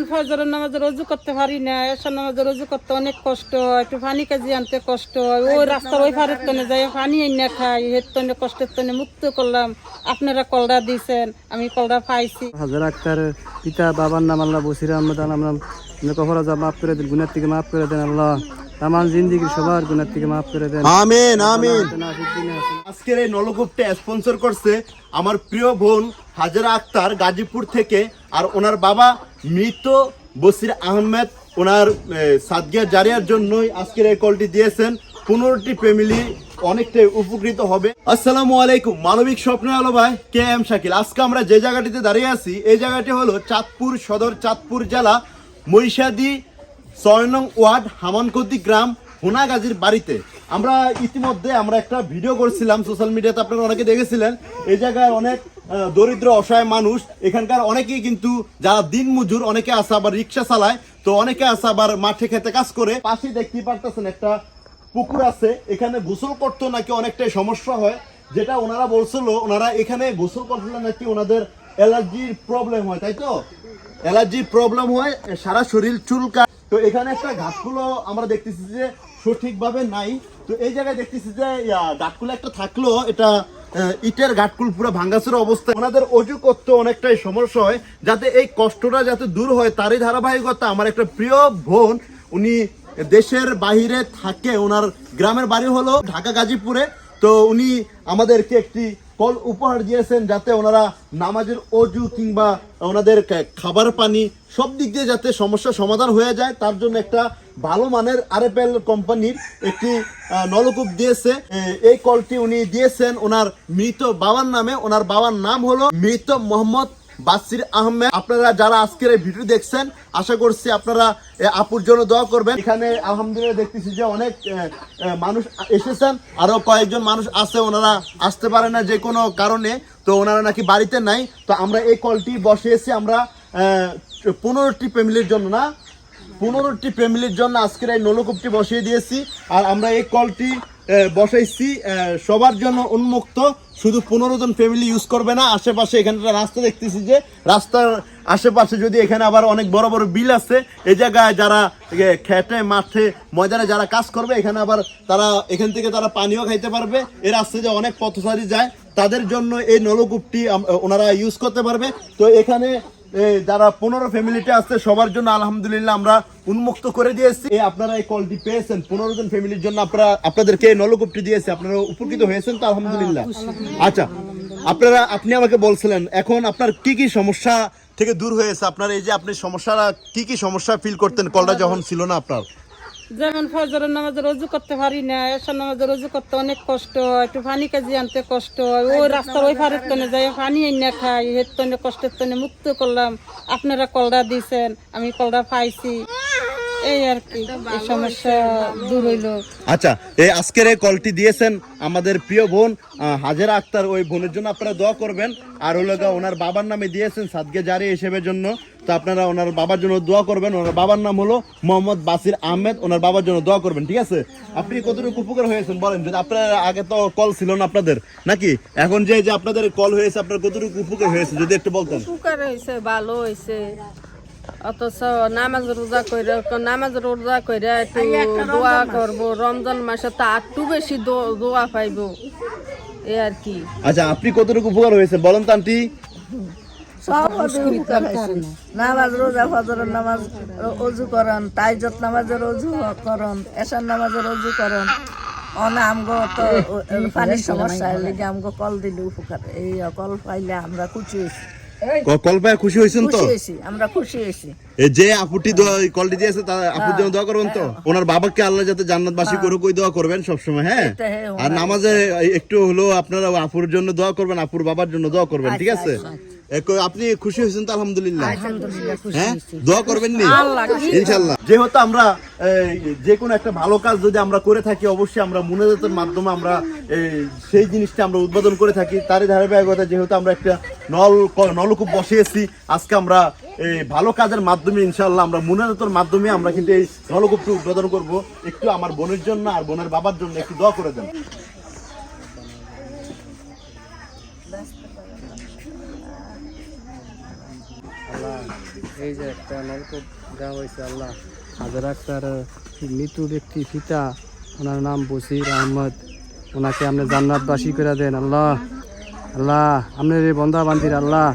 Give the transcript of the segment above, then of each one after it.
যেমন ফজরের নামাজ রোজু করতে পারি না এসার নামাজ রোজু করতে অনেক কষ্ট একটু পানি কাজে আনতে কষ্ট হয়। ওই রাস্তার ওই ফারের তনে যাই পানি এনে খাই হের তনে কষ্টের তনে মুক্ত করলাম। আপনারা কলরা দিয়েছেন, আমি কলরা পাইছি। হাজার আক্তার, পিতা, বাবার নাম আল্লাহ, বসির আহমদ আলম কফরা যা মাফ করে দিন, গুনার থেকে মাফ করে দেন আল্লাহ। আমার জিন্দিগির সবার গুনার থেকে মাফ করে দেন। আমিন আমিন। আজকের এই নলকূপটা স্পন্সর করছে আমার প্রিয় বোন হাজারা আক্তার গাজীপুর থেকে আর ওনার বাবা মৃত বসির আহমেদ ওনার সাদগিয়া জারিয়ার জন্যই আজকের এই কলটি দিয়েছেন। পনেরোটি ফ্যামিলি অনেকটাই উপকৃত হবে। আসসালামু আলাইকুম মানবিক স্বপ্নের আলো ভাই কে এম শাকিল? আজকে আমরা যে জায়গাটিতে দাঁড়িয়ে আছি এই জায়গাটি হলো চাঁদপুর সদর চাঁদপুর জেলা মহিষাদি ছয় নং ওয়ার্ড হামানকতি গ্রাম হোনাগাজির বাড়িতে। আমরা ইতিমধ্যে আমরা একটা ভিডিও করছিলাম সোশ্যাল মিডিয়াতে, আপনারা অনেকে দেখেছিলেন। এই জায়গায় অনেক দরিদ্র, অসহায় মানুষ, এখানকার অনেকেই কিন্তু যারা দিন মজুর, অনেকে আছে আবার রিক্সা চালায়, তো অনেকে আছে আবার মাঠে খেতে কাজ করে। পাশে দেখতে পারতেছেন একটা পুকুর আছে, এখানে গোসল করতে নাকি অনেকটাই সমস্যা হয়। যেটা ওনারা বলছিল, ওনারা এখানে গোসল করতে নাকি ওনাদের অ্যালার্জির প্রবলেম হয়, তাই তো? অ্যালার্জির প্রবলেম হয়, সারা শরীর চুলকা তো এখানে একটা ঘাটগুলো আমরা দেখতেছি যে সঠিকভাবে নাই। তো এই জায়গায় দেখতেছি যে ঘাটগুলো একটা থাকল, এটা ইটের ঘাটকুল পুরো ভাঙ্গাচুর অবস্থা ওনাদের অজু করতে অনেকটাই সমস্যা হয়, যাতে এই কষ্টটা যাতে দূর হয়, তারই ধারাবাহিকতা আমার একটা প্রিয় বোন, উনি দেশের বাহিরে থাকে, ওনার গ্রামের বাড়ি হলো ঢাকা গাজীপুরে তো উনি আমাদেরকে একটি কল উপহার দিয়েছেন যাতে ওনারা নামাজের অজু কিংবা ওনাদের খাবার পানি সব দিক দিয়ে যাতে সমস্যা সমাধান হয়ে যায়, তার জন্য একটা ভালো মানের আরএফএল কোম্পানির একটি নলকূপ দিয়েছে। এই কলটি উনি দিয়েছেন ওনার মৃত বাবার নামে। ওনার বাবার নাম হলো মৃত মোহাম্মদ বাসির আহমেদ। আপনারা যারা আজকের এই ভিডিও দেখছেন, আশা করছি আপনারা আপুর জন্য দোয়া করবেন। এখানে আলহামদুলিল্লাহ দেখতেছি যে অনেক মানুষ এসেছেন, আরও কয়েকজন মানুষ আছে, ওনারা আসতে পারে না যে কোনো কারণে, তো ওনারা নাকি বাড়িতে নাই। তো আমরা এই কলটি বসিয়েছি, আমরা পনেরোটি ফ্যামিলির জন্য না, পনেরোটি ফ্যামিলির জন্য আজকের এই নলকূপটি বসিয়ে দিয়েছি। আর আমরা এই কলটি বসাইছি। সবার জন্য উন্মুক্ত। শুধু পনেরো জন ফ্যামিলি ইউজ করবে না, আশেপাশে এখানে একটা রাস্তা দেখতেছি যে, রাস্তার আশেপাশে যদি এখানে আবার অনেক বড় বড় বিল আছে এই জায়গায় যারা খেটে, মাঠে, ময়দানে যারা কাজ করবে, এখানে আবার তারা, এখান থেকে তারা পানিও খাইতে পারবে। এর আসছে যে অনেক পথচারী যায়, তাদের জন্য এই নলকূপটি ওনারা ইউজ করতে পারবে। তো এখানে যারা পনেরো ফ্যামিলিতে আসছে সবার জন্য আলহামদুলিল্লাহ আমরা উন্মুক্ত করে দিয়েছি। আপনারা এই কলটি পেয়েছেন পনেরো জন ফ্যামিলির জন্য আপনারা আপনাদেরকে নলকূপটি দিয়েছে আপনারা উপকৃত হয়েছেন তো আলহামদুলিল্লাহ। আচ্ছা আপনারা আপনি আমাকে বলছিলেন এখন আপনার কি কি সমস্যা থেকে দূর হয়েছে? আপনার এই যে আপনি সমস্যাটা কি কি সমস্যা ফিল করতেন? কলটা যখন ছিল না আপনার। যেমন ফজরের নামাজে রোজু করতে পারি না এসার নামাজে রোজু করতে অনেক কষ্ট হয়, একটু পানি কাজে আনতে কষ্ট হয়। ওই রাস্তার ওই ফারের তনে যাই পানি এনে খাই হের তনে কষ্টের তনে মুক্ত করলাম। আপনারা কলরা দিয়েছেন, আমি কলরা পাইছি। এই আর কি এই সমস্যা দূর হইল। আচ্ছা এই আজকের এই কলটি দিয়েছেন আমাদের প্রিয় বোন হাজেরা আক্তার ওই বোনের জন্য আপনারা দোয়া করবেন। আর হলো গা ওনার বাবার নামে দিয়েছেন সাদগে জারি হিসেবের জন্য। তো আপনারা ওনার বাবার জন্য দোয়া করবেন। ওনার বাবার নাম হলো মোহাম্মদ বাসির আহমেদ ওনার বাবার জন্য দোয়া করবেন ঠিক আছে? আপনি কতটুকু উপকার হয়েছেন বলেন যদি আপনার আগে তো কল ছিল না আপনাদের নাকি? এখন যে যে আপনাদের কল হয়েছে আপনার কতটুকু উপকার হয়েছে যদি একটু বলতেন। উপকার হয়েছে ভালো হয়েছে। অথচ নামাজ রোজা করে নামাজ রোজা করে একটু দোয়া করব রমজান মাসে তো একটু বেশি দোয়া পাইব। এ আর কি। আচ্ছা আপনি কতটুকু উপকার হয়েছে? বলেন তো আন্টি। নামাজ রোজা ফজরের নামাজ অজু করন তাইজত নামাজের অজু করন এশার নামাজের অজু করন। অনা আমগো তো ও- ও পানির সমস্যা লেগে আমগো কল দিলে উপকার। এই কল পাইলে আমরা খুশি হয়েছি। ক- কল পায় খুশি হয়েছেন তো? আমরা খুশি হয়েছি এই যে আপুটি দোয়া কলটি দিয়েছে তার আপুর জন্য দোয়া করবেন তো? ওনার বাবাকে আল্লাহ যাতে জান্নাতবাসী করে কই দোয়া করবেন সব সময় হ্যাঁ, আর নামাজে একটু হলো আপনারা আপুর জন্য দোয়া করবেন আপুর বাবার জন্য দোয়া করবেন ঠিক আছে? এক- আপনি খুশি হয়েছেন তো আলহামদুলিল্লাহ। হ্যাঁ? দোয়া করবেন নি? ইনশাল্লাহ যেহেতু আমরা যে কোনো একটা ভালো কাজ যদি আমরা করে থাকি অবশ্যই আমরা মুনাজাতের মাধ্যমে আমরা সেই জিনিসটা আমরা উদ্বোধন করে থাকি। তারই ধারাবাহিকতা যেহেতু আমরা একটা নল নলকূপ বসিয়েছি আজকে আমরা এই ভালো কাজের মাধ্যমে ইনশাল্লাহ আমরা মুনাজাতের মাধ্যমে আমরা কিন্তু এই নলকূপটি উদ্বোধন করব। একটু আমার বোনের জন্য আর বোনের বাবার জন্য একটু দোয়া করে দেন। এই যে একটা নলকূপ দেওয়া হয়েছে, আল্লাহ। হাজার আক্তার মৃত ব্যক্তি পিতা, ওনার নাম বসির আহমদ। ওনাকে আপনি জান্নাতবাসী করে দেন, আল্লাহ। আল্লাহ আপনার এই বন্ধা বান্দির, আল্লাহ।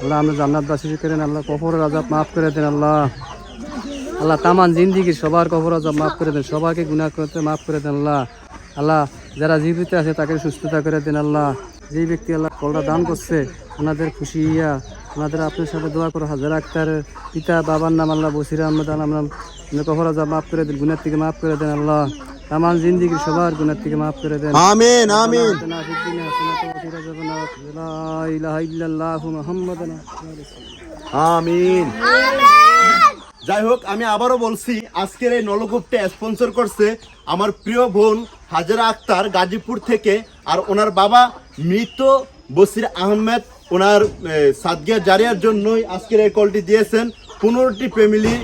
আল্লাহ, আপনি জান্নাতবাসী করেন আল্লাহ। কফর আজাব মাফ করে দেন, আল্লাহ। আল্লাহ তামান জিন্দিগির সবার কবর আজাব মাফ করে দেন, সবাইকে গুণা করতে মাফ করে দেন, আল্লাহ। আল্লাহ, যারা জীবিত আছে, তাকে সুস্থতা করে দেন, আল্লাহ। যেই ব্যক্তি আল্লাহ কলটা দান করছে, ওনাদের খুশি ইয়া আমাদের আপনার সাথে দোয়া করো হাজার আক্তার পিতা বাবার নাম আল্লাহ বসির আহমদ আল্লাহ কফরা যা মাফ করে দেন গুনার থেকে মাফ করে দেন আল্লাহ। আমার জিন্দিগির সবার গুনার থেকে মাফ করে দেন। আমিন আমিন। আমিন। যাই হোক আমি আবারও বলছি আজকের এই নলকূপটা স্পন্সর করছে আমার প্রিয় বোন হাজারা আক্তার গাজীপুর থেকে আর ওনার বাবা মৃত বসির আহমেদ ওনার সাদগিয়া জারিয়ার জন্যই আজকের এই কলটি দিয়েছেন। পনেরোটি ফ্যামিলি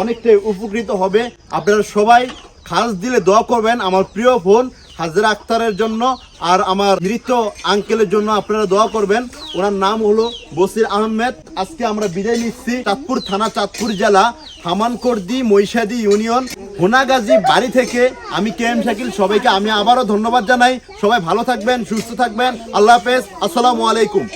অনেকটাই উপকৃত হবে। আপনারা সবাই খাস দিলে দোয়া করবেন আমার প্রিয় বোন হাজরা আক্তারের জন্য আর আমার মৃত আঙ্কেলের জন্য আপনারা দোয়া করবেন। ওনার নাম হলো বসির আহমেদ। আজকে আমরা বিদায় নিচ্ছি চাঁদপুর থানা, চাঁদপুর জেলা, হামানকর্দি মৈশাদি ইউনিয়ন, হোনাগাজী বাড়ি থেকে। আমি কে এম শাকিল, সবাইকে আমি আবারও ধন্যবাদ জানাই। সবাই ভালো থাকবেন, সুস্থ থাকবেন। আল্লাহ হাফেজ। আসসালামু আলাইকুম।